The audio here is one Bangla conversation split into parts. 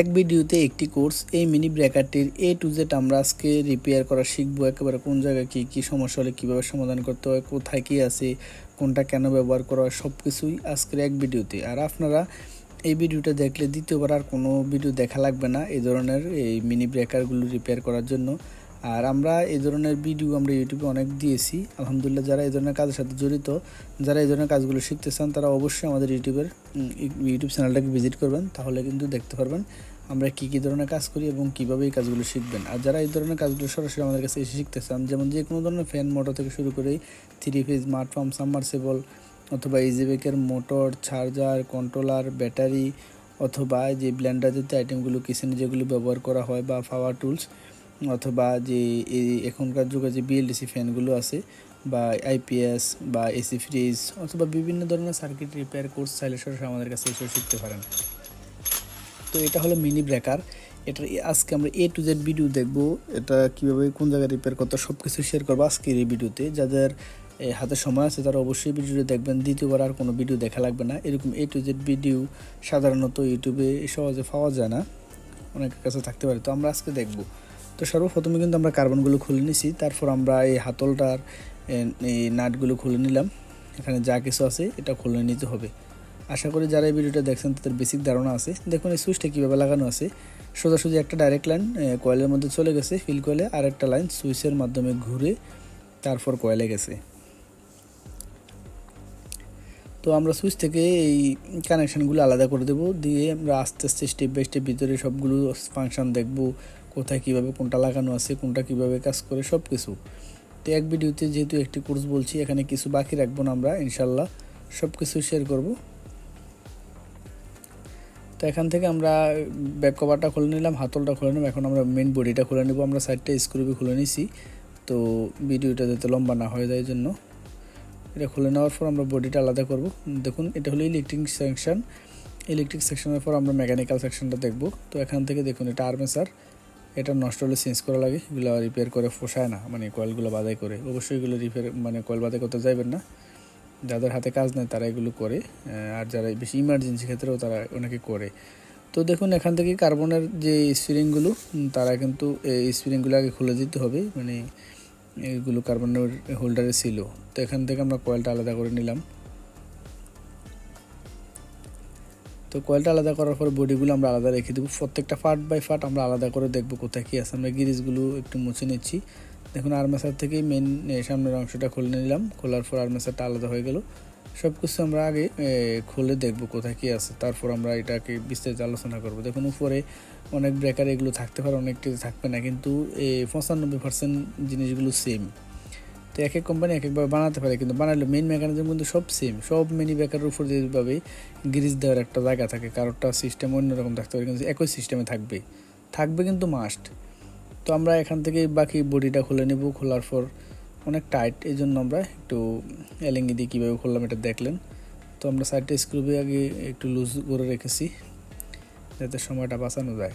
এক ভিডিওতে একটি কোর্স, এই মিনি ব্রেকারটির এ টু জেড আমরা আজকে রিপেয়ার করা শিখব। একেবারে কোন জায়গায় কী কী সমস্যা হলে কীভাবে সমাধান করতে হয়, কোথায় কী আছে, কোনটা কেন ব্যবহার করা হয় সব কিছুই আজকের এক ভিডিওতে। আর আপনারা এই ভিডিওটা দেখলে দ্বিতীয়বার আর কোনো ভিডিও দেখা লাগবে না এই ধরনের এই মিনি ব্রেকারগুলো রিপেয়ার করার জন্য। আর আমরা এই ধরনের ভিডিও আমরা ইউটিউবে অনেক দিয়েছি। আলহামদুলিল্লাহ যারা এই ধরনের কাজের সাথে জড়িত, যারা এই ধরনের কাজগুলো শিখতে চান, তারা অবশ্যই আমাদের ইউটিউবের ইউটিউব চ্যানেলটাকে ভিজিট করবেন, তাহলে কিন্তু দেখতে পারবেন আমরা কী কী ধরনের কাজ করি এবং কীভাবে এই কাজগুলো শিখবেন। আর যারা এই ধরনের কাজগুলো সরাসরি আমাদের কাছে এসে শিখতে চান, যেমন যে কোনো ধরনের ফ্যান মোটর থেকে শুরু করে three phase smart pump submersible অথবা ইজিবেকের মোটর চার্জার কন্ট্রোলার ব্যাটারি অথবা যে ব্ল্যান্ডার জাতীয় আইটেমগুলো কিচেনে যেগুলো ব্যবহার করা হয় বা পাওয়ার টুলস অথবা যে এখনকার যুগে যে বিএলডিসি ফ্যানগুলো আছে বা আইপিএস বা এসি ফ্রিজ অথবা বিভিন্ন ধরনের সার্কিট রিপেয়ার কোর্স চাইলে সরাসরি আমাদের কাছে এসে শিখতে পারেন। তো এটা হলো মিনি ব্রেকার এটা আজকে আমরা এ টু জেড ভিডিও দেখব। এটা কীভাবে, কোন জায়গায় রিপেয়ার করতে সব কিছু শেয়ার করব আজকের এই ভিডিওতে যাদের হাতে সময় আছে, তারা অবশ্যই ভিডিওটি দেখবেন। দ্বিতীয়বার আর কোনো ভিডিও দেখা লাগবে না। এরকম এ টু জেড ভিডিও সাধারণত ইউটিউবে সহজে পাওয়া যায় না। অনেকের কাছে থাকতে পারে। তো আমরা আজকে দেখব। তো সর্বপ্রথমে কিন্তু আমরা কার্বনগুলো খুলে নিছি, তারপর আমরা এই হাতলটার এই নাটগুলো খুলে নিলাম। এখানে যা কিছু আছে এটা খুলে নিতে হবে। আশা করি যারা এই ভিডিওটা দেখছেন তাদের বেসিক ধারণা আছে। দেখুন এই সুইচটা কীভাবে লাগানো আছে। সোজাসুজি একটা ডাইরেক্ট লাইন কয়েলের মধ্যে চলে গেছে ফিল কয়েলে আর একটা লাইন সুইচের মাধ্যমে ঘুরে তারপর কয়েলে গেছে। তো আমরা সুইচ থেকে এই কানেকশানগুলো আলাদা করে দেবো, দিয়ে আমরা আস্তে আস্তে স্টেপ বাই স্টেপ ভিতরে সবগুলো ফাংশন দেখব কোথায় কীভাবে কোনটা লাগানো আছে, কোনটা কীভাবে কাজ করে সব কিছু তো এক ভিডিওতে যেহেতু একটি কোর্স বলছি, এখানে কিছু বাকি রাখব না আমরা ইনশাল্লাহ সব কিছু শেয়ার করব। তো এখান থেকে আমরা ব্যাক কভারটা খুলে নিলাম, হাতলটা খুলে নিলাম, এখন আমরা মেন বডিটা খুলে নেব। আমরা সাইডটা স্ক্রুবি খুলে নিছি। তো ভিডিওটা যাতে লম্বা না হয়ে যায় জন্য এটা খুলে নেওয়ার পর আমরা বডিটা আলাদা করব। দেখুন, এটা হলো ইলেকট্রিক সেকশন ইলেকট্রিক সেকশনের পর আমরা মেকানিক্যাল সেকশনটা দেখব। তো এখান থেকে দেখুন, এটা আর্মেসার এটা নষ্ট হলে চেঞ্জ করা লাগে, এগুলো রিপেয়ার করে পোষায় না মানে কয়েলগুলো বাদাই করে। অবশ্যই এগুলো রিপেয়ার মানে কয়েল বাদাই করতে যাবেন না। যাদের হাতে কাজ নেই তারা এগুলো করে আর যারা বেশি ইমার্জেন্সি ক্ষেত্রেও তারা অনেকে করে। তো দেখুন, এখান থেকে কার্বনের যে স্প্রিংগুলো তারা কিন্তু এই স্প্রিংগুলো আগে খুলে দিতে হবে মানে এগুলো কার্বনের হোল্ডারে ছিল। তো এখান থেকে আমরা কয়েলটা আলাদা করে নিলাম। তো কয়েলটা আলাদা করার পর বডিগুলো আমরা আলাদা রেখে দেবো। প্রত্যেকটা ফাট বাই ফাট আমরা আলাদা করে দেখব কোথায় কী আছে। আমরা গিরিজগুলো একটু মুছে নিচ্ছি। দেখুন আর্মেসার থেকেই মেন সামনের অংশটা খুলে নিলাম। খোলার পর আর্মেসারটা আলাদা হয়ে গেল। সব কিছু আমরা আগে খুলে দেখব কোথায় কী আছে। তারপর আমরা এটাকে বিস্তারিত আলোচনা করব। দেখুন, উপরে অনেক ব্রেকার এগুলো থাকতে পারে, অনেকটি থাকবে না। কিন্তু পঁচানব্বই পার্সেন্ট জিনিসগুলো সেম তো এক এক কোম্পানি এক একভাবে বানাতে পারে, কিন্তু বানালে মেন মেকানিজম কিন্তু সব সেম সব মিনি ব্রেকারের উপর যেভাবে গ্রিজ দেওয়ার একটা জায়গা থাকে, কারোরটা সিস্টেম অন্যরকম থাকতে পারে, কিন্তু একই সিস্টেমে থাকবে থাকবে কিন্তু মাস্ট তো আমরা এখান থেকে বাকি বডিটা খুলে নেব, খোলার পর অনেক টাইট এই জন্য আমরা একটু এলেঙ্গি দিয়ে কীভাবে খুললাম এটা দেখলেন। তো আমরা সাইডটা স্ক্রুবে আগে একটু লুজ করে রেখেছি, যাতে সময়টা বাঁচানো যায়।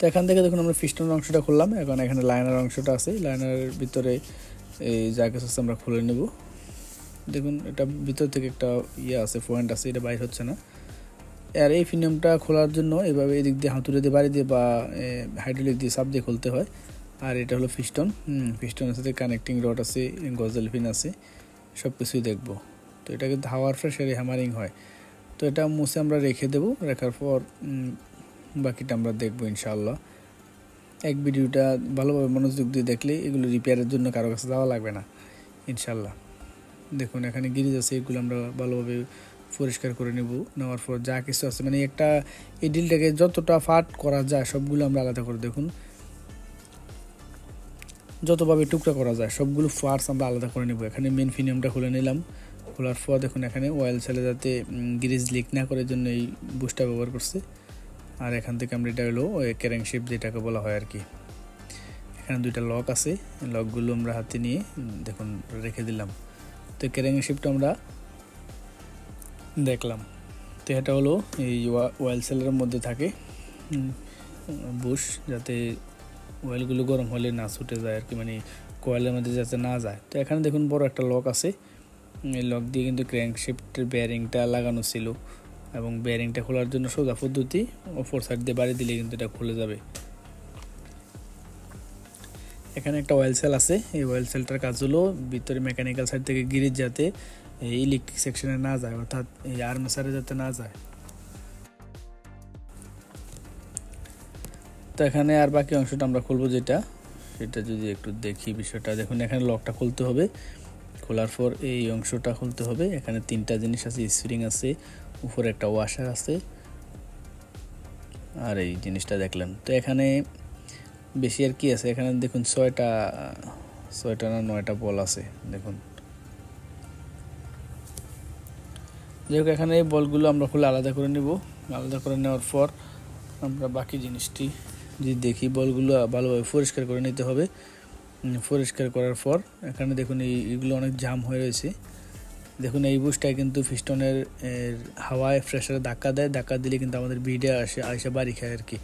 তো এখান থেকে দেখুন আমরা ফিস্টনের অংশটা খুললাম। এখন এখানে লাইনার অংশটা আছে। লাইনারের ভিতরে এই যা কিছু আছে আমরা খুলে নেব। দেখুন, এটা ভিতর থেকে একটা ইয়ে আছে পয়েন্ট আছে, এটা বাইর হচ্ছে না। আর এই ফিনিয়ামটা খোলার জন্য এভাবে এদিক দিয়ে হাতুড়ে দিয়ে, বাড়ি দিয়ে বা হাইড্রোলিক দিয়ে সাপ দিয়ে খুলতে হয়। আর এটা হলো ফিস্টন ফিস্টনের সাথে কানেক্টিং রড আছে, গজল পিন আছে সব কিছুই দেখব। তো এটা কিন্তু হাওয়ার প্রেশারে হ্যামারিং হয়। তো এটা মুছে আমরা রেখে দেবো। রাখার পর বাকিটা আমরা দেখব ইনশাআল্লাহ। এক ভিডিওটা ভালোভাবে মনোযোগ দিয়ে দেখলে এগুলো রিপেয়ারের জন্য কারও কাছে যাওয়া লাগবে না ইনশাল্লাহ দেখুন, এখানে গিরিজ আছে, এগুলো আমরা ভালোভাবে পরিষ্কার করে নেব, নেওয়ার পর যা কিছু আছে মানে একটা এই ডিলটাকে যতটা ফাট করা যায় সবগুলো আমরা আলাদা করে দেখুন। যতভাবে টুকরা করা যায় সবগুলো ফার্স আমরা আলাদা করে নেব। এখানে মেন ফিনিয়ামটা খুলে নিলাম, খোলার পর দেখুন এখানে অয়েল ছেলে যাতে গ্রিজ লিক না করার জন্য এই বুস্টটা ব্যবহার করছে। আর এখান থেকে আমরা এটা হলো ক্যারেং শেপ যেটাকে বলা হয় আর কি। এখানে দুইটা লক আছে লকগুলো আমরা হাতে নিয়ে দেখুন, রেখে দিলাম। তো ক্যারেং শেপটা আমরা দেখলাম। তো এটা হলো এই ওয়েল সেলের মধ্যে থাকে বুশ, যাতে ওয়েলগুলো গরম হলে না ছুটে যায় আর কি মানে কয়েলের মধ্যে যাতে না যায়। তো এখানে দেখুন বড় একটা লক আছে, এই লক দিয়ে কিন্তু ক্র্যাঙ্ক শিফটের বেয়ারিংটা লাগানো ছিল। এবং বেয়ারিংটা খোলার জন্য সোজা পদ্ধতি অপর সাইড দিয়ে বাড়ি দিলে কিন্তু এটা খুলে যাবে। এখানে একটা অয়েল সেল আছে। এই অয়েল সেলটার কাজ হলো ভিতরে মেকানিক্যাল সাইড থেকে গিরিজ যাতে ইলেকট্রিক সেকশনে না যায়, অর্থাৎ এই আর্মেসারে যাতে না যায়। তো এখানে আর বাকি অংশটা আমরা খুলবো যেটা, সেটা যদি একটু দেখি বিষয়টা। দেখুন, এখানে লকটা খুলতে হবে। খোলার পর এই অংশটা খুলতে হবে। এখানে তিনটা জিনিস আছে স্প্রিং আছে উপরে একটা ওয়াশার আছে। আর এই জিনিসটা দেখলেন। তো এখানে বেশি আর কি আছে? এখানে দেখুন ছয়টা ছয়টা না নয়টা বল আছে, দেখুন। যাই হোক, এখানে এই বলগুলো আমরা খুলে আলাদা করে নেব। আলাদা করে নেওয়ার পর আমরা বাকি জিনিসটি যদি দেখি, বলগুলো ভালোভাবে পরিষ্কার করে নিতে হবে। পরিষ্কার করার পর এখানে দেখুন এই, এগুলো অনেক জাম হয়ে রয়েছে। দেখুন, এই বুশটায় কিন্তু ফিস্টনের হাওয়ায় প্রেশারে ধাক্কা দেয়। ধাক্কা দিলে কিন্তু আমাদের বিডে আসে আইসা বাড়ি খায় আর কি।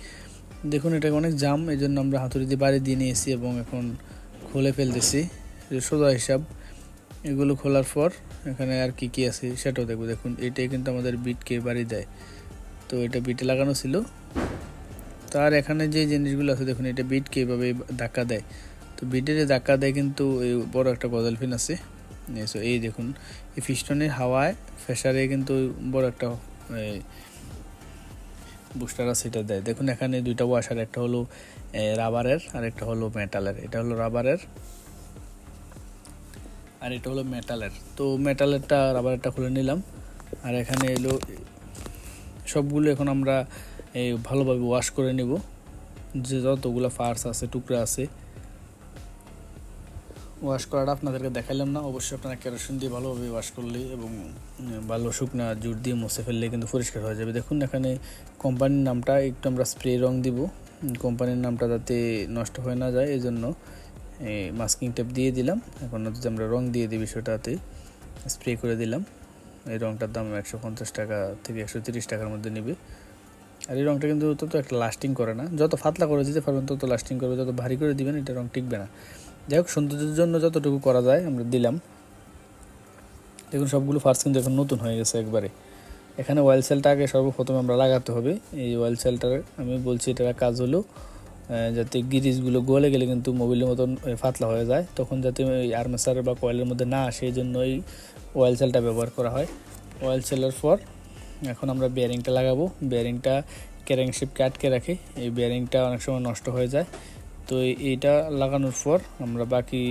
দেখুন এটা অনেক জাম এই জন্য আমরা হাতুড়ি দিয়ে বাড়ি দিয়ে নিয়েছি এবং এখন খুলে ফেলতেছি। সোজা হিসাব, এগুলো খোলার পর এখানে আর কি কি আছে সেটাও দেখব। দেখুন, এটাই কিন্তু আমাদের বিটকে বাড়ি দেয়। তো এটা বিটে লাগানো ছিল। তার এখানে যে জিনিসগুলো আছে, দেখুন, এটা বিটকে এভাবে ধাক্কা দেয়। তো বিটের ধাক্কা দেয় কিন্তু, এই বড় একটা গজাল ফিন আছে। এই এই দেখুন, এই ফিস্টনের হাওয়ায় প্রেশারে কিন্তু বড় একটা বুস্টার আছে এটা দেয়। দেখুন, এখানে দুইটা ওয়াশার একটা হলো রাবারের আর একটা হলো মেটালের এটা হলো রাবারের আর এটা হলো মেটালের তো মেটালেরটা রাবারেরটা খুলে নিলাম। আর এখানে এলো, সবগুলো এখন আমরা ভালোভাবে ওয়াশ করে নেব। যে যতগুলো ফার্স আছে, টুকরা আছে ওয়াশ করাটা আপনাদেরকে দেখাইলাম না। অবশ্যই আপনারা কেরোসিন দিয়ে ভালোভাবে ওয়াশ করলে এবং ভালো শুকনা জুট দিয়ে মুছে ফেললে কিন্তু পরিষ্কার হয়ে যাবে। দেখুন, এখানে কোম্পানির নামটা একটু আমরা স্প্রে রং দিব। কোম্পানির নামটা যাতে নষ্ট হয়ে না যায় এই জন্য মাস্কিং টেপ দিয়ে দিলাম। এখন যদি আমরা রং দিয়ে দিই বিষয়টাতে। স্প্রে করে দিলাম। এই রংটার দাম একশো পঞ্চাশ টাকা থেকে একশো তিরিশ টাকার মধ্যে নেবে। আর এই রংটা কিন্তু তত একটা লাস্টিং করে না। যত ফাতলা করে দিতে পারবেন, তত লাস্টিং করবে। যত ভারী করে দিবেন, এটা রং টিকবে না। যাই হোক সৌন্দর্যের জন্য যতটুকু করা যায় আমরা দিলাম। দেখুন সবগুলো ফার্স্ট কিন্তু এখন নতুন হয়ে গেছে একবারে। এখানে অয়েল সেলটা আগে সর্বপ্রথমে আমরা লাগাতে হবে। এই অয়েল সেলটার আমি বলছি এটার কাজ হলো যাতে গিরিজগুলো গলে গেলে কিন্তু মোবিলের মতন এ, পাতলা হয়ে যায়। তখন যাতে ওই আর্মেসার বা কয়েলের মধ্যে না আসে এই জন্য এই অয়েল সেলটা ব্যবহার করা হয়। অয়েল সেলের পর এখন আমরা বেয়ারিংটা লাগাবো। বিয়ারিংটা বেয়ারিংটা ক্যারিংশিপকে আটকে রাখে। এই বেয়ারিংটা অনেক সময় নষ্ট হয়ে যায়। তো এই- এইটা লাগানোর পর আমরা বাকি,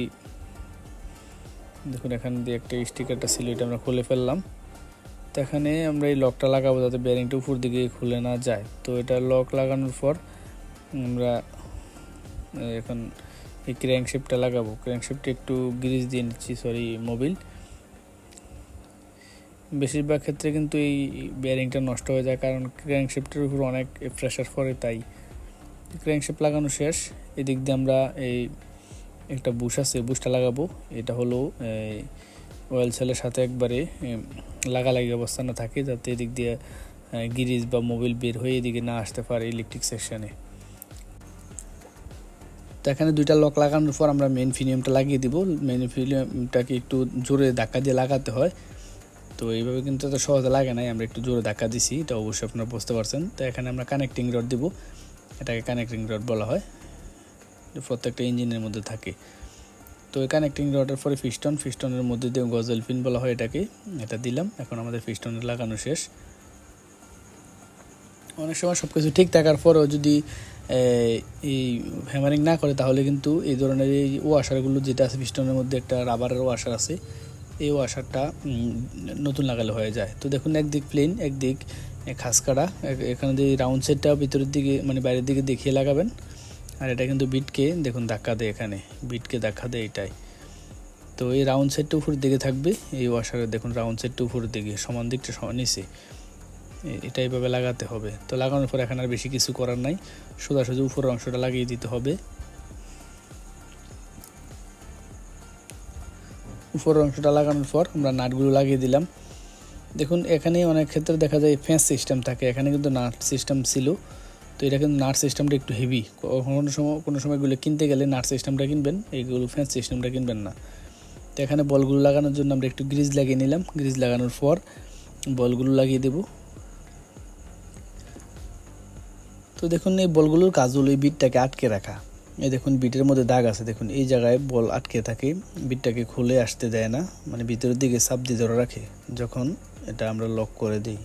দেখুন এখানে দিয়ে একটা স্টিকারটা ছিল এটা আমরা খুলে ফেললাম। তো এখানে আমরা এই লকটা লাগাবো যাতে বেয়ারিংটা উপর দিকে খুলে না যায়। তো এটা লক লাগানোর পর আমরা এখন এই ক্র্যাঙ্কশেপটা লাগাবো। ক্র্যাঙ্কশেপটা একটু গ্রিজ দিয়ে নিচ্ছি সরি মোবিল বেশিরভাগ ক্ষেত্রে কিন্তু এই বেয়ারিংটা নষ্ট হয়ে যায়, কারণ ক্র্যাঙ্কশেপটার উপর অনেক প্রেশার পড়ে তাই। ক্র্যাঙ্কশেপ লাগানো শেষ। এদিক দিয়ে আমরা এই একটা বুশ আছে বুশটা লাগাবো। এটা হলো অয়েল সেলের সাথে একবারে লাগালাগি অবস্থা না থাকে, যাতে এদিক দিয়ে গিরিজ বা মোবিল বের হয়ে এদিকে না আসতে পারে ইলেকট্রিক সেকশানে তো এখানে দুইটা লক লাগানোর পর আমরা মেন ফিলিয়ামটা লাগিয়ে দিব। মেন ফিলিয়ামটাকে একটু জোরে ধাক্কা দিয়ে লাগাতে হয়। তো এইভাবে কিন্তু এত সহজে লাগে নাই, আমরা একটু জোরে ধাক্কা দিছি, এটা অবশ্যই আপনারা বুঝতে পারছেন। তো এখানে আমরা কানেক্টিং রড দিব। এটাকে কানেক্টিং রড বলা হয়। প্রত্যেকটা ইঞ্জিনের মধ্যে থাকে। তো এই কানেক্টিং রডের পরে ফিস্টন ফিস্টনের মধ্যে দিয়ে গজল পিন বলা হয় এটাকে। এটা দিলাম, এখন আমাদের ফিস্টনের লাগানো শেষ। অনেক সময় সব কিছু ঠিক থাকার পরেও যদি এই হ্যামারিং না করে, তাহলে কিন্তু এই ধরনের এই ওয়াশারগুলো যেটা আছে পিস্টনের মধ্যে একটা রাবারের ওয়াশার আছে, এই ওয়াশারটা নতুন লাগালে হয়ে যায়। তো দেখুন, একদিক প্লেন একদিক খাসকাটা এখানে যে রাউন্ড সেটটা ভিতরের দিকে মানে বাইরের দিকে দেখিয়ে লাগাবেন। আর এটা কিন্তু বিটকে দেখুন, ধাক্কা দেয় এখানে। বিটকে ধাক্কা দেয় এটাই। তো এই রাউন্ড সেটটা উপরের দিকে থাকবে। এই ওয়াশারে দেখুন রাউন্ড সেটটা উপরের দিকে, সমান দিকটা নিচে। এটা এইভাবে লাগাতে হবে। তো লাগানোর পর এখন আর বেশি কিছু করার নাই। সোজাসুজি উপরের অংশটা লাগিয়ে দিতে হবে। উপরের অংশটা লাগানোর পর আমরা নাটগুলো লাগিয়ে দিলাম। দেখুন, এখানে অনেক ক্ষেত্রে দেখা যায় ফ্যান্স সিস্টেম থাকে। এখানে কিন্তু নাট সিস্টেম ছিল। তো এটা কিন্তু নাট সিস্টেমটা একটু হেভি কোনো সময় কোনো সময় এগুলো কিনতে গেলে নাট সিস্টেমটা কিনবেন এইগুলো ফ্যান্স সিস্টেমটা কিনবেন না। তো এখানে বলগুলো লাগানোর জন্য আমরা একটু গ্রিজ লাগিয়ে নিলাম। গ্রিজ লাগানোর পর বলগুলো লাগিয়ে দেবো। তো দেখুন, এই বলগুলোর কাজ হলো এই বিটটাকে আটকে রাখা। এই দেখুন, বিটের মধ্যে দাগ আছে। দেখুন, এই জায়গায় বল আটকে থাকে। বিটটাকে খুলে আসতে দেয় না। মানে ভিতরের দিকে চাপ দিয়ে ধরে রাখে। যখন এটা আমরা লক করে দিই।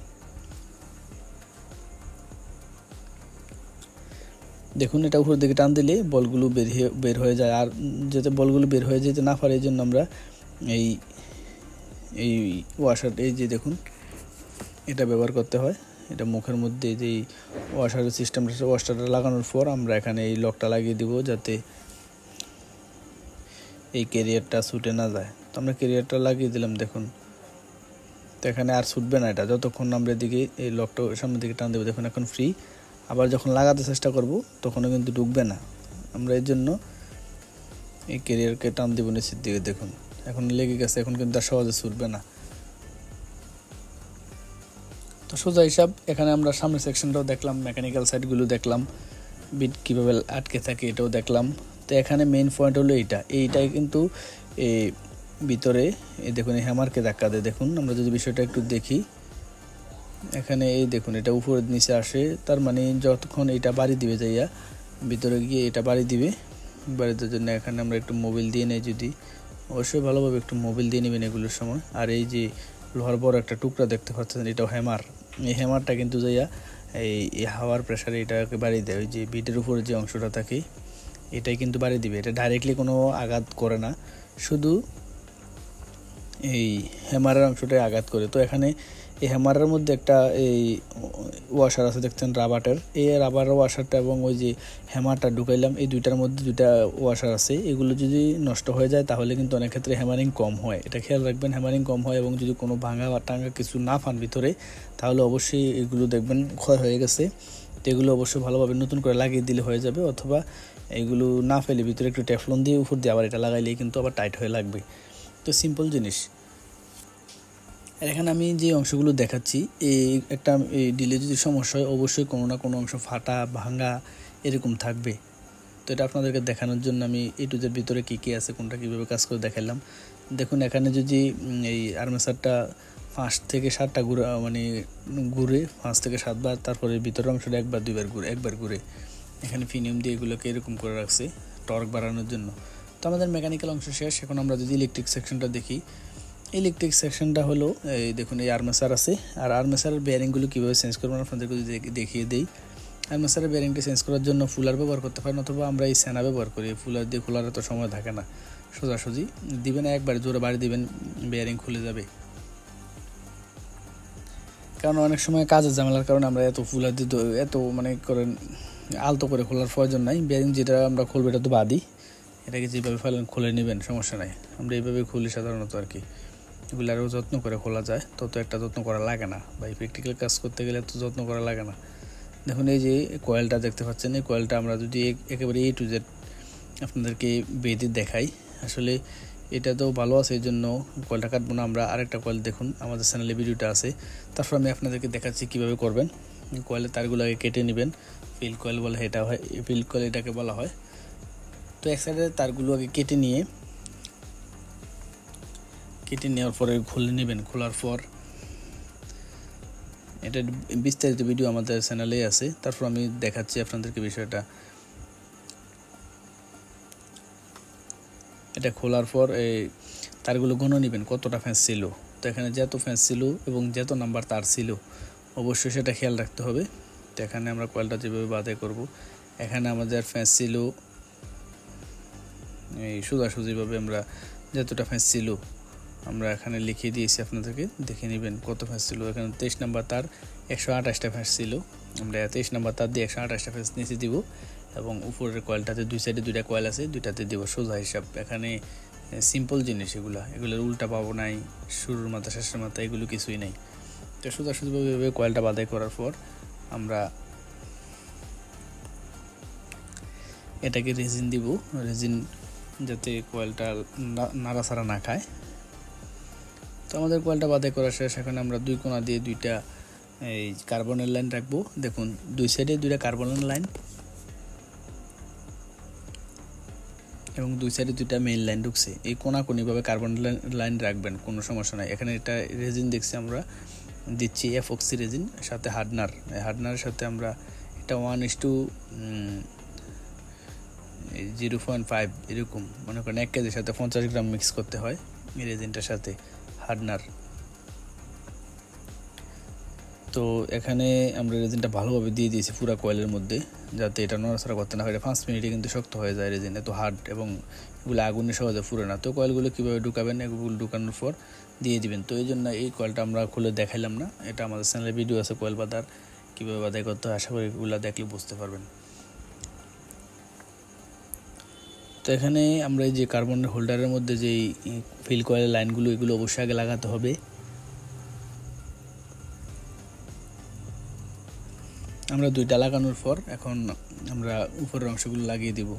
দেখুন, এটা উপর দিকে টান দিলে বলগুলো বের হয়ে বের হয়ে যায়। আর যাতে বলগুলো বের হয়ে যেতে না পারে, এই জন্য আমরা এই এই ওয়াশার এই যে দেখুন, এটা ব্যবহার করতে হয়। এটা মুখের মধ্যে যেই ওয়াশারের সিস্টেমটা ওয়াশারটা লাগানোর পর আমরা এখানে এই লকটা লাগিয়ে দিব যাতে এই ক্যারিয়ারটা ছুটে না যায়। তো আমরা ক্যারিয়ারটা লাগিয়ে দিলাম, দেখুন। তো এখানে আর ছুটবে না এটা। যতক্ষণ আমরা এদিকে এই লকটা সামনের দিকে টান দেবো, দেখুন এখন ফ্রি আবার যখন লাগাতে চেষ্টা করব, তখনও কিন্তু ঢুকবে না। আমরা এর জন্য এই কেরিয়ারকে টান দিব নিচের দিকে, দেখুন। এখন লেগে গেছে, এখন কিন্তু আর সহজে ছুটবে না। তো সোজা হিসাব, এখানে আমরা সামনের সেকশনটাও দেখলাম মেকানিক্যাল সাইডগুলো দেখলাম বিট কীভাবে আটকে থাকে এটাও দেখলাম। তো এখানে মেইন পয়েন্ট হলো এইটা। এইটাই কিন্তু এই ভিতরে, এই দেখুন, এই হ্যামারকে ধাক্কা দেয়। দেখুন, আমরা যদি বিষয়টা একটু দেখি। এখানে এই দেখুন, এটা উপরের নিচে আসে। তার মানে যতক্ষণ এটা বাড়ি দিবে যাইয়া, ভিতরে গিয়ে এটা বাড়ি দিবে বাড়ি দেওয়ার জন্য এখানে আমরা একটু মোবিল দিয়ে নেই যদি। অবশ্যই ভালোভাবে একটু মোবিল দিয়ে নেবেন এগুলোর সময়। আর এই যে লোহার বড় একটা টুকরা দেখতে পাচ্ছেন, এটাও হ্যামার এই হ্যামারটা কিন্তু যাইয়া এই এই হাওয়ার প্রেশারে এটাকে বাড়ি দেয়। ওই যে বিটের উপরে যে অংশটা থাকে, এটাই কিন্তু বাড়ি দিবে। এটা ডাইরেক্টলি কোনো আঘাত করে না। শুধু এই হ্যামারের অংশটাই আঘাত করে। তো এখানে এই হ্যামারের মধ্যে একটা এই ওয়াশার আছে, দেখছেন রাবারের। এই রাবার ওয়াশারটা এবং ওই যে হ্যামারটা ঢুকাইলাম, এই দুইটার মধ্যে দুইটা ওয়াশার আছে। এগুলো যদি নষ্ট হয়ে যায়, তাহলে কিন্তু অনেক ক্ষেত্রে হ্যামারিং কম হয়। এটা খেয়াল রাখবেন, হ্যামারিং কম হয় এবং যদি কোনো ভাঙা বা টাঙ্গা কিছু না পান ভিতরে, তাহলে অবশ্যই এগুলো দেখবেন ক্ষয় হয়ে গেছে। তো এগুলো অবশ্যই ভালোভাবে নতুন করে লাগিয়ে দিলে হয়ে যাবে, অথবা এগুলো না ফেলে ভিতরে একটু টেফলন দিয়ে উপর দিয়ে আবার এটা লাগাইলেই কিন্তু আবার টাইট হয়ে লাগবে। তো সিম্পল জিনিস। এখানে আমি যে অংশগুলো দেখাচ্ছি, এই একটা ডিলে যদি সমস্যা হয়, অবশ্যই কোনো না কোনো অংশ ফাটা, ভাঙা এরকম থাকবে। তো এটা আপনাদেরকে দেখানোর জন্য আমি এই টুজের ভিতরে কী কী আছে, কোনটা কীভাবে কাজ করে দেখালাম দেখুন, এখানে যদি এই আর্মেসারটা পাঁচ থেকে সাতটা ঘুরে মানে ঘুরে, পাঁচ থেকে সাতবার, তারপরে ভিতরের অংশটা একবার, দুইবার ঘুরে, একবার ঘুরে। এখানে ফিনিয়াম দিয়ে এগুলোকে এরকম করে রাখছে, টর্ক বাড়ানোর জন্য। তো আমাদের মেকানিক্যাল অংশ শেষ। এখন আমরা যদি ইলেকট্রিক সেকশনটা দেখি। ইলেকট্রিক সেকশনটা হলো, এই দেখুন, এই আর্মেসার আছে। আর আর্মেসারের বেয়ারিংগুলো কীভাবে চেঞ্জ করবেন আপনাদেরকে যদি দেখিয়ে দিই। আর্মেসারের বেয়ারিংটা চেঞ্জ করার জন্য ফুলার ব্যবহার করতে পারেন, অথবা আমরা এই সেনা ব্যবহার করি। ফুলার দিয়ে খোলার তো সময় থাকে না, সোজাসুজি। দিবেন একবার, জোরে বাড়ি দিবেন বেয়ারিং খুলে যাবে। কারণ অনেক সময় কাজের ঝামেলার কারণে আমরা এত ফুলার দিয়ে এত মানে করেন, আলতো করে খোলার প্রয়োজন নাই। বেয়ারিং যেটা আমরা খুলবো, এটা তো বাদই। এটাকে যেভাবে ফেলেন, খুলে নেবেন, সমস্যা নাই। আমরা এইভাবে খুলি সাধারণত আর কি। এগুলো আরও যত্ন করে খোলা যায়, তত একটা যত্ন করা লাগে না। বা এই প্র্যাকটিক্যাল কাজ করতে গেলে এত যত্ন করা লাগে না। দেখুন, এই যে কয়েলটা দেখতে পাচ্ছেন, এই কয়েলটা আমরা যদি একেবারে এ টু জেড আপনাদেরকে বেঁধে দেখাই, আসলে এটা তো ভালো আছে, এই জন্য কয়েলটা কাটবো না। আমরা আরেকটা কয়েল দেখুন, আমাদের চ্যানেলে ভিডিওটা আছে। তারপর আমি আপনাদেরকে দেখাচ্ছি কীভাবে করবেন। কয়েলের তারগুলো আগে কেটে নেবেন। ফিল কয়েল বলে এটা হয় ফিল কয়েল এটাকে বলা হয়। তো এক সাইডে তারগুলো আগে কেটে নিয়ে, কেটে নেওয়ার পরে খুলে নেবেন, খোলার পর। এটা বিস্তারিত ভিডিও আমাদের চ্যানেলে আছে। তারপর আমি দেখাচ্ছি আপনাদেরকে বিষয়টা। এটা খোলার পর এই তারগুলো গণ নেবেন, কতটা ফ্যান্স ছিল। তো এখানে যত ফ্যান্স ছিল এবং যত নাম্বার তার ছিল, অবশ্যই সেটা খেয়াল রাখতে হবে। তো এখানে আমরা কয়েলটা যেভাবে বাদে করব, এখানে আমাদের ফ্যান্স ছিল এই সোজাসুজিভাবে আমরা যতটা ফ্যাঁস ছিল, আমরা এখানে লিখে দিয়েছি আপনাদেরকে, দেখে নেবেন কত ফ্যাঁস ছিল। এখানে তেইশ নাম্বার তার একশো আঠাশটা ফ্যাঁস ছিল। আমরা তেইশ নাম্বার তার দিয়ে একশো আঠাশটা ফ্যান্স নিচে দিব এবং উপরের কয়েলটাতে দুই সাইডে দুইটা কয়েল আছে, দুইটাতে দিব সোজা হিসাব। এখানে সিম্পল জিনিস এগুলা। এগুলোর উল্টা পাবো নাই, শুরুর মাথা, শেষের মাথা, এগুলো কিছুই নাই। তো সোজা সোজাভাবে কয়েলটা বাদাই করার পর আমরা এটাকে রেজিন দিব। রেজিন যাতে কয়েলটা নাড়াছাড়া না খায়। তো আমাদের কয়েলটা বাদাই করা শেষ। এখন আমরা দুই কোনা দিয়ে দুইটা এই কার্বনের লাইন রাখব। দেখুন, দুই সাইডে দুইটা কার্বনের লাইন এবং দুই সাইডে দুইটা মেইন লাইন ঢুকছে। এই কোনা কোনিভাবে কার্বন লাইন রাখবেন, কোনো সমস্যা নাই। এখানে এটা রেজিন দেখছি আমরা, দিচ্ছি এফ অক্সি রেজিন সাথে হার্ডনার হার্ডনারের সাথে আমরা একটা one is two zero point five এরকম, মনে করেন এক কেজির সাথে পঞ্চাশ গ্রাম মিক্স করতে হয় এই রেজিনটার সাথে, হার্ডনার। তো এখানে আমরা রেজিনটা ভালোভাবে দিয়ে দিয়েছি পুরো কয়েলের মধ্যে, যাতে এটা নড়াচড়া করতে না হয়। পাঁচ মিনিটে কিন্তু শক্ত হয়ে যায় রেজিন এত হার্ড এবং এগুলো আগুনে সহজে ফুরে না। তো কয়েলগুলো কীভাবে ঢুকাবেন, এগুলো ঢুকানোর পর দিয়ে দিবেন। তো এই জন্য এই কয়েলটা আমরা খুলে দেখাইলাম না, এটা আমাদের চ্যানেলে ভিডিও আছে কয়েল বাঁধার কীভাবে বাধাই করতে হয়, আশা করি এগুলো দেখলে বুঝতে পারবেন। তো এখানে আমরা যে কার্বন হোল্ডারের মধ্যে যে ফিল কয়েলের লাইনগুলো এগুলো অবশ্যই আগে লাগাতে হবে। আমরা দুইটা লাগানোর পর এখন আমরা উপরের অংশগুলো লাগিয়ে দিব।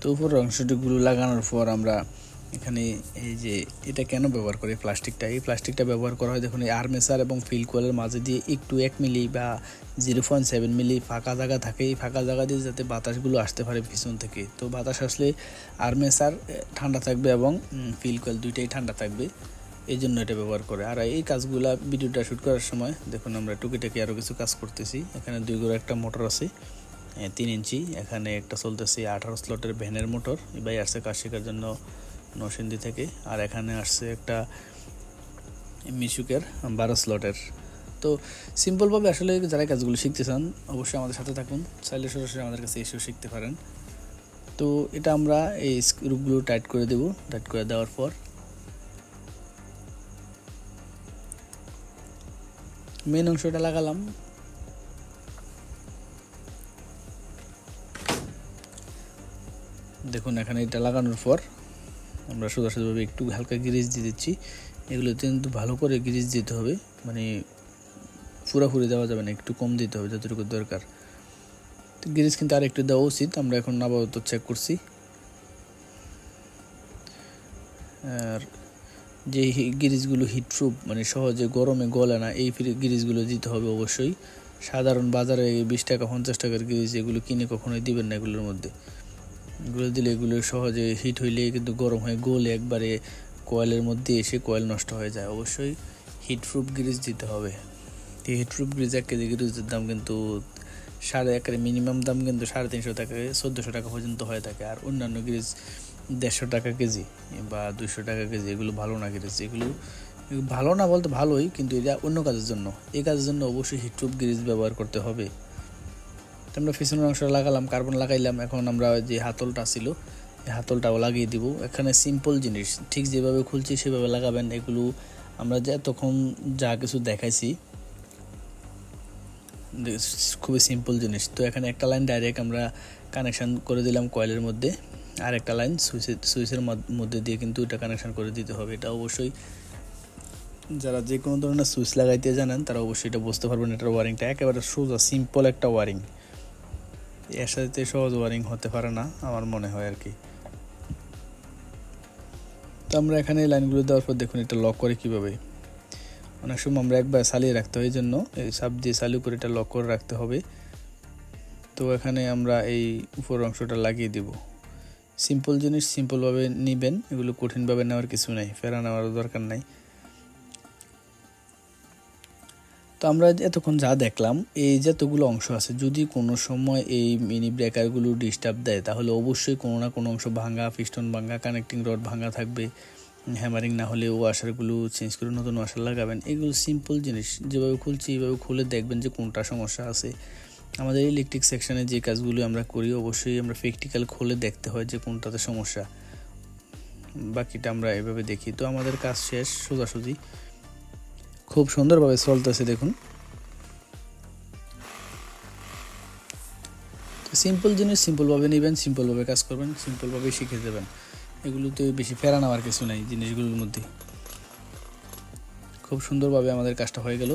তো উপরের অংশগুলো লাগানোর পর আমরা এখানে এই যে এটা কেন ব্যবহার করে প্লাস্টিকটা? এই প্লাস্টিকটা ব্যবহার করা হয় দেখুন এই আর্মেসার এবং ফিল কোয়েলের মাঝে দিয়ে একটু এক মিলি বা জিরো পয়েন্ট সেভেন মিলি ফাঁকা জায়গা থাকে, এই ফাঁকা জায়গা দিয়ে যাতে বাতাসগুলো আসতে পারে পিছন থেকে। তো বাতাস আসলে আর্মেসার ঠান্ডা থাকবে এবং ফিল কোয়েল দুইটাই ঠান্ডা থাকবে। এই জন্য এটা ব্যবহার করে। আর এই কাজগুলা, ভিডিওটা শ্যুট করার সময় দেখুন আমরা টুকিটাকি আরও কিছু কাজ করতেছি। এখানে দুই গোড়া একটা মোটর আছে তিন ইঞ্চি। এখানে একটা চলতেছে আঠারো স্লটের ভ্যানের মোটর, এবার আসছে কাজ শেখার জন্য নরসিংদী থেকে, আর এখানে আসছে একটা মিশুকের বারো স্লটের। তো সিম্পলভাবে আসলে যারা কাজগুলো শিখতে চান, অবশ্যই আমাদের সাথে থাকুন। চাইলে সরাসরি আমাদের কাছে এসেও শিখতে পারেন। তো এটা আমরা এই স্ক্রুপগুলো টাইট করে দেব। টাইট করে দেওয়ার পর মেন অংশটা লাগালাম। দেখুন এখানে এটা লাগানোর পর আমরা সোজা সোজাভাবে একটু হালকা গ্রিজ দিয়ে দিচ্ছি। এগুলোতে কিন্তু ভালো করে গ্রিজ দিতে হবে। মানে পুরোপুরি দেওয়া যাবে না, একটু কম দিতে হবে যতটুকু দরকার। তো গ্রিজ কিন্তু আর একটু দেওয়া উচিত, আমরা এখন আপাতত চেক করছি। আর যে গিরিজগুলো হিটপ্রুফ মানে সহজে গরমে গলে না, এই গিরিজগুলো দিতে হবে অবশ্যই। সাধারণ বাজারে বিশ টাকা, পঞ্চাশ টাকার গিরিজ এগুলো কিনে কখনোই দিবেন না এগুলোর মধ্যে। এগুলো দিলে এগুলো সহজে হিট হইলে কিন্তু গরম হয়ে গলে একবারে কয়েলের মধ্যে এসে কয়েল নষ্ট হয়ে যায়। অবশ্যই হিটপ্রুফ গ্রিজ দিতে হবে। এই হিটপ্রুফ গ্রিজ এক কেজি গ্রিজের দাম কিন্তু সাড়ে একের মিনিমাম দাম কিন্তু সাড়ে তিনশো টাকা চোদ্দোশো টাকা পর্যন্ত হয়ে থাকে। আর অন্যান্য গ্রিজ দেড়শো টাকা কেজি বা দুশো টাকা কেজি, এগুলো ভালো না গ্রিজ। এগুলো ভালো না বলতে ভালোই, কিন্তু এটা অন্য কাজের জন্য। এই কাজের জন্য অবশ্যই হিটপ্রুফ গ্রিজ ব্যবহার করতে হবে। তো আমরা পিছনের অংশটা লাগালাম, কার্বন লাগাইলাম, এখন আমরা যে হাতলটা ছিল হাতলটাও লাগিয়ে দিব। এখানে সিম্পল জিনিস, ঠিক যেভাবে খুলছি সেভাবে লাগাবেন, এগুলো আমরা যে তখন যা কিছু দেখাইছি, খুবই সিম্পল জিনিস। তো এখানে একটা লাইন ডাইরেক্ট আমরা কানেকশান করে দিলাম কয়েলের মধ্যে, আর একটা লাইন সুইচের সুইচের মধ্যে দিয়ে কিন্তু এটা কানেকশান করে দিতে হবে। এটা অবশ্যই যারা যে কোনো ধরনের সুইচ লাগাইতে জানেন, তারা অবশ্যই এটা বুঝতে পারবেন, এটার ওয়ারিংটা একেবারে সোজা সিম্পল একটা ওয়ারিং এর সাথে সহজ ওয়ারিং হতে পারে না, আমার মনে হয় আর কি। তো আমরা এখানে এই লাইনগুলো দেওয়ার পর দেখুন এটা লক করে কীভাবে। অনেক সময় আমরা একবার চালিয়ে রাখতে হয়, এই জন্য এই সাপ দিয়ে চালু করে এটা লক করে রাখতে হবে। তো এখানে আমরা এই উপর অংশটা লাগিয়ে দিব। সিম্পল জিনিস সিম্পলভাবে নেবেন, এগুলো কঠিনভাবে নেওয়ার কিছু নাই, ফেরা নেওয়ার দরকার নাই। তো আমরা এতক্ষণ যা দেখলাম, এই যতগুলো অংশ আছে, যদি কোনো সময় এই মিনি ব্রেকারগুলো ডিস্টার্ব দেয়, তাহলে অবশ্যই কোনো না কোনো অংশ ভাঙা পিস্টন ভাঙা কানেক্টিং রড ভাঙা থাকবে। হ্যামারিং না হলে ওয়াশারগুলো চেঞ্জ করে নতুন ওয়াশার লাগাবেন। এগুলো সিম্পল জিনিস, যেভাবে খুলছি এইভাবে খুলে দেখবেন যে কোনটা সমস্যা আছে। আমাদের ইলেকট্রিক সেকশানে যে কাজগুলো আমরা করি, অবশ্যই আমরা প্র্যাকটিক্যাল খুলে দেখতে হয় যে কোনটাতে সমস্যা। বাকিটা আমরা এভাবে দেখি। তো আমাদের কাজ শেষ, সোজাসুজি। খুব সুন্দরভাবে চলতেছে, দেখুন। সিম্পল জিনিস সিম্পলভাবে নেবেন সিম্পলভাবে কাজ করবেন সিম্পলভাবে শিখে দেবেন। এগুলোতে বেশি ফেরা নেওয়ার কিছু নাই জিনিসগুলোর মধ্যে। খুব সুন্দরভাবে আমাদের কাজটা হয়ে গেল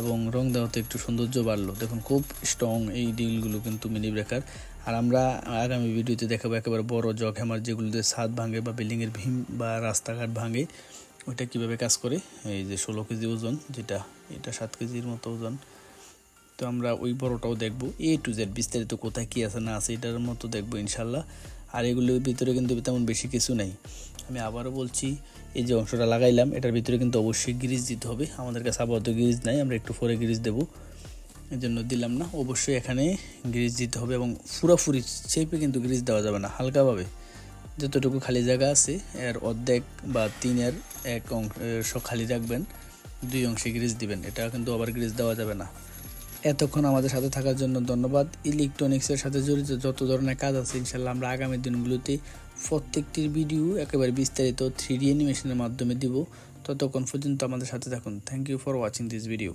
এবং রং দেওয়াতে একটু সৌন্দর্য বাড়লো। দেখুন, খুব স্ট্রং এই ডিলগুলো কিন্তু মিনি ব্রেকার আর আমরা আগামী ভিডিওতে দেখাবো একেবারে বড় জগ হ্যামার যেগুলোতে ছাদ ভাঙে বা বিল্ডিংয়ের ভীম বা রাস্তাঘাট ভাঙে। ওইটা কীভাবে কাজ করে? এই যে ষোলো কেজি ওজন, যেটা, এটা সাত কেজির মতো ওজন। তো আমরা ওই বড়টাও দেখব। এ টু জেড বিস্তারিত কোথায় কী আছে না আছে এটার মতো দেখব ইনশাল্লাহ। আর এগুলোর ভিতরে কিন্তু তেমন বেশি কিছু নেই। আমি আবারও বলছি, এই যে অংশটা লাগাইলাম, এটার ভিতরে কিন্তু অবশ্যই গ্রিজ দিতে হবে। আমাদের কাছে আপাতত গ্রিজ নাই, আমরা একটু পরে গ্রিজ দেবো। এর জন্য দিলাম না। অবশ্যই এখানে গ্রিজ দিতে হবে এবং পুরোপুরি শেপে কিন্তু গ্রিজ দেওয়া যাবে না, হালকাভাবে। যতটুকু খালি জায়গা আছে, এর অর্ধেক বা তিনের এক অংশ খালি রাখবেন, দুই অংশে গ্রিজ দিবেন। এটা কিন্তু আবার গ্রিজ দেওয়া যাবে না। এতক্ষণ আমাদের সাথে থাকার জন্য ধন্যবাদ। ইলেকট্রনিক্সের সাথে জড়িত যত ধরনের কাজ আছে, ইনশাল্লাহ আমরা আগামী দিনগুলোতে প্রত্যেকটির ভিডিও একেবারে বিস্তারিত থ্রি ডি অ্যানিমেশনের মাধ্যমে দিব। ততক্ষণ পর্যন্ত আমাদের সাথে থাকুন। Thank you for watching this video